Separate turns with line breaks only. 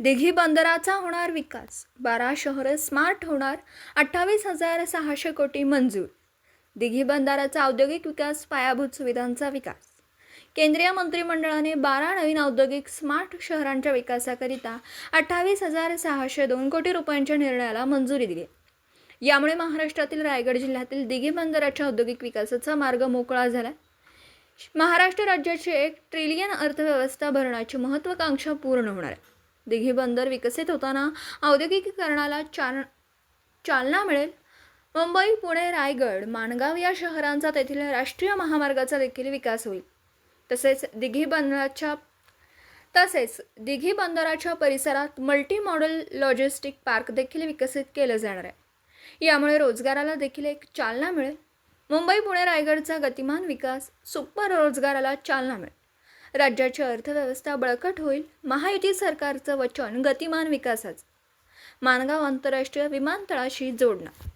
दिघी बंदराचा होणार विकास. बारा शहरं स्मार्ट होणार अठ्ठावीस हजार सहाशे कोटी मंजूर. दिघी बंदराचा औद्योगिक विकास पायाभूत सुविधांचा विकास. केंद्रीय मंत्रिमंडळाने बारा नवीन औद्योगिक स्मार्ट शहरांच्या विकासाकरिता अठ्ठावीस हजार सहाशे दोन कोटी रुपयांच्या निर्णयाला मंजुरी दिली. यामुळे महाराष्ट्रातील रायगड जिल्ह्यातील दिघी बंदराच्या औद्योगिक विकासाचा मार्ग मोकळा झाला. महाराष्ट्र राज्याची एक ट्रिलियन अर्थव्यवस्था भरण्याची महत्त्वाकांक्षा पूर्ण होणार आहे. दिघी बंदर विकसित होताना औद्योगिकीकरणाला चाल चालना मिळेल. मुंबई पुणे रायगड माणगाव या शहरांचा तेथील राष्ट्रीय महामार्गाचा देखील विकास होईल. तसेच दिघी बंदराच्या तसेच दिघी बंदराच्या परिसरात मल्टी मॉडेल लॉजिस्टिक पार्क देखील विकसित केलं जाणार आहे. यामुळे रोजगाराला देखील एक चालना मिळेल. मुंबई पुणे रायगडचा गतिमान विकास सुपर रोजगाराला चालना मिळेल. राज्याची अर्थव्यवस्था बळकट होईल महायुती सरकारचं वचन गतिमान विकासाचं. माणगाव आंतरराष्ट्रीय विमानतळाशी जोडणं.